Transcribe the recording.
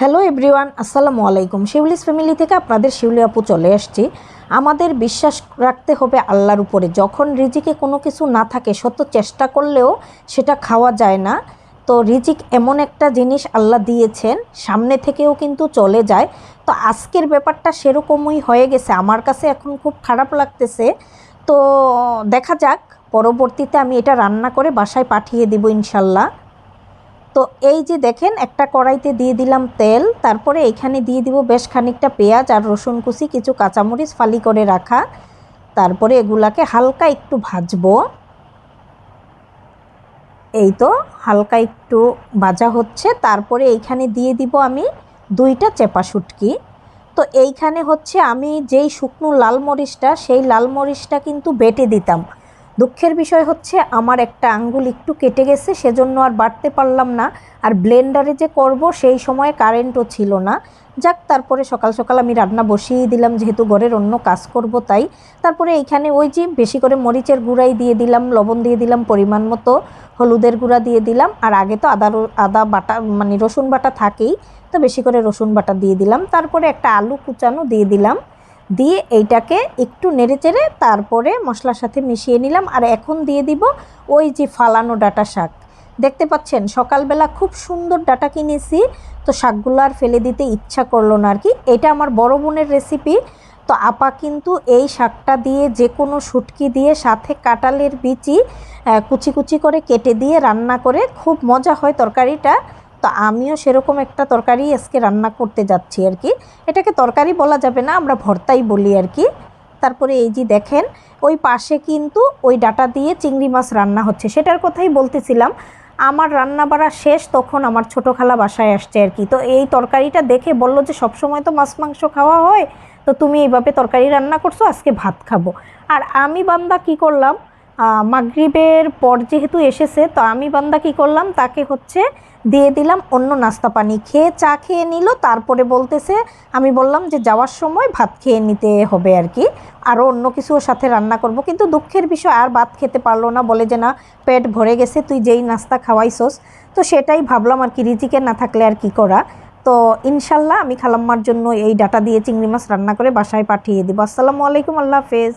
Hello everyone আসসালামু আলাইকুম। Shiuli's family থেকে আপনাদের শিউলি আপু চলে আসছি। আমাদের বিশ্বাস রাখতে হবে আল্লাহর উপরে। যখন রিজিকে কোনো কিছু না থাকে, সত্য চেষ্টা করলেও সেটা খাওয়া যায় না। তো রিজিক এমন একটা জিনিস আল্লাহ দিয়েছেন, সামনে থেকেও কিন্তু চলে যায়। তো আজকের ব্যাপারটা সেরকমই হয়ে গেছে। আমার কাছে এখন খুব খারাপ লাগতেছে। তো দেখা যাক, পরবর্তীতে আমি এটা রান্না করে বাসায় পাঠিয়ে দেবো ইনশাল্লাহ। তো এই যে দেখেন, একটা কড়াইতে দিয়ে দিলাম তেল, তারপরে এখানে দিয়ে দিব বেশ খানিকটা পেঁয়াজ আর রসুন কুচি, কিছু কাঁচামরিচ ফালি করে রাখা। তারপরে এগুলাকে হালকা একটু ভাজবো। এই তো, হালকা একটু ভাজা হচ্ছে। তারপরে এইখানে দিয়ে দিব আমি দুইটা চেপা শুটকি। তো এইখানে হচ্ছে আমি যেই শুকনো লাল মরিচটা, সেই লাল মরিচটা কিন্তু বেটে দিতাম। দুঃখের বিষয় হচ্ছে আমার একটা আঙ্গুল একটু কেটে গেছে, সেজন্য আর বাড়তে পারলাম না। আর ব্লেন্ডারে যে করব, সেই সময় কারেন্টও ছিল না। যাক, তারপরে সকাল সকাল আমি রান্না বসিয়ে দিলাম, যেহেতু ঘরের অন্য কাজ করব তাই। তারপরে এইখানে ওই যে বেশি করে মরিচের গুঁড়াই দিয়ে দিলাম, লবণ দিয়ে দিলাম পরিমাণ মতো, হলুদের গুঁড়া দিয়ে দিলাম। আর আগে তো আদা আদা বাটা মানে রসুন বাটা থাকেই, তো বেশি করে রসুন বাটা দিয়ে দিলাম। তারপরে একটা আলু কুচানো দিয়ে দিলাম। দিয়ে এইটাকে একটু নেড়েচেড়ে তারপরে মশলার সাথে মিশিয়ে নিলাম। আর এখন দিয়ে দিব ওই যে ফালানো ডাটা শাক। দেখতে পাচ্ছেন, সকালবেলা খুব সুন্দর ডাটা কিনেছি। তো শাকগুলো আর ফেলে দিতে ইচ্ছা করল না আর কি। এটা আমার বড় বোনের রেসিপি তো আপা কিন্তু এই শাকটা দিয়ে যে কোনো শুটকি দিয়ে সাথে কাঁটালের বিচি কুচি কুচি করে কেটে দিয়ে রান্না করে খুব মজা হয় তরকারিটা। তো আমিও সেরকম একটা তরকারি আজকে রান্না করতে যাচ্ছি আর কি। এটাকে তরকারি বলা যাবে না, আমরা ভর্তাই বলি আর কি। তারপরে এই যে দেখেন, ওই পাশে কিন্তু ওই ডাটা দিয়ে চিংড়ি মাছ রান্না হচ্ছে। সেটার কথাই বলতেছিলাম, আমার রান্না বাড়া শেষ তখন আমার ছোটো খালা বাসায় আসছে আর কি। তো এই তরকারিটা দেখে বলল যে, সবসময় তো মাছ মাংস খাওয়া হয়, তো তুমি এইভাবে তরকারি রান্না করছ, আজকে ভাত খাব। আর আমি বান্দা কি করলাম মাগরিবের পর যেহেতু এসেছে, তো আমি বান্দা কি করলাম? তাকে হচ্ছে দিয়ে দিলাম অন্য নাস্তা পানি। খেয়ে চা খেয়ে নিল, তারপরে বলতেছে, আমি বললাম যে যাওয়ার সময় ভাত খেয়ে নিতে হবে আর কি। আরও অন্য কিছু ওর সাথে রান্না করব। কিন্তু দুঃখের বিষয়, আর ভাত খেতে পারল না। বলে যে, না, পেট ভরে গেছে, তুই যেই নাস্তা খাওয়াইছস। তো সেটাই ভাবলাম আর কি রিজিকে না থাকলে আর কি করা। তো ইনশাল্লাহ আমি খালাম্মার জন্য এই ডাটা দিয়ে চিংড়ি মাছ রান্না করে বাসায় পাঠিয়ে দেবো। আসসালামু আলাইকুম, আল্লাহ হাফেজ।